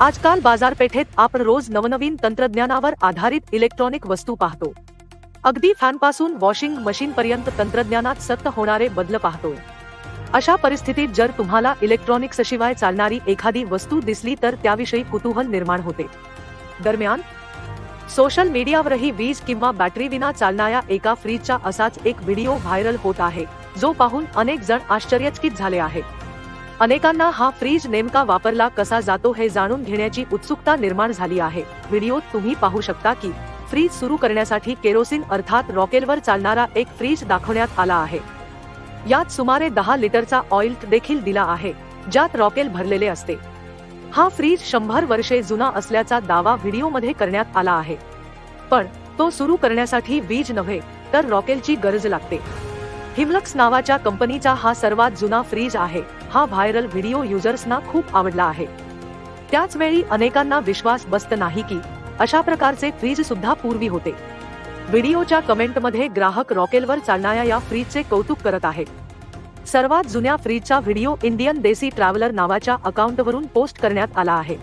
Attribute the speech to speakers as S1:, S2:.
S1: आजकाल बाजारपेठेत आपण रोज नवनवीन तंत्रज्ञानावर आधारित इलेक्ट्रॉनिक वस्तू पाहतो. अगदी फॅनपासून वॉशिंग मशीनपर्यंत तंत्रज्ञानात सतत होणारे बदल पाहतो अशा परिस्थितीत जर तुम्हाला इलेक्ट्रॉनिक्सशिवाय चालणारी एखादी वस्तू दिसली तर त्याविषयी कुतूहल निर्माण होते. दरम्यान सोशल मीडियावरही वीज किंवा बॅटरी विना चालणाऱ्या एका फ्रीजचा असाच एक व्हिडिओ व्हायरल होत आहे जो पाहून अनेक जण आश्चर्यचकित झाले आहेत. अनेकांना हा फ्रीज नेमका वापरला कसा जातो हे जाणून घेण्याची उत्सुकता निर्माण झाली आहे. व्हिडिओत तुम्ही पाहू शकता की फ्रीज सुरू करण्यासाठी केरोसिन अर्थात रॉकेलवर चालणारा एक फ्रीज दाखवण्यात आला आहे. यात सुमारे दहा लिटरचा ऑइल देखील दिला आहे ज्यात रॉकेल भरलेले असते. हा फ्रीज शंभर वर्षे जुना असल्याचा दावा व्हिडिओमध्ये करण्यात आला आहे. पण तो सुरू करण्यासाठी वीज नव्हे तर रॉकेलची गरज लागते. हिमलक्स नावाच्या कंपनीचा हा सर्वात जुना फ्रीज आहे. हा व्हायरल व्हिडिओ युजर्सना खूप आवडला आहे. त्याच वेळी अनेकांना विश्वास बसत नाही की अशा प्रकारचे फ्रीज सुद्धा पूर्वी होते. व्हिडिओच्या कमेंटमध्ये ग्राहक रॉकेलवर चालणाऱ्या या फ्रीजचे कौतुक करत आहेत सर्वात जुन्या फ्रीजचा व्हिडिओ इंडियन देसी ट्रॅव्हलर नावाच्या अकाउंटवरून पोस्ट करण्यात आला आहे.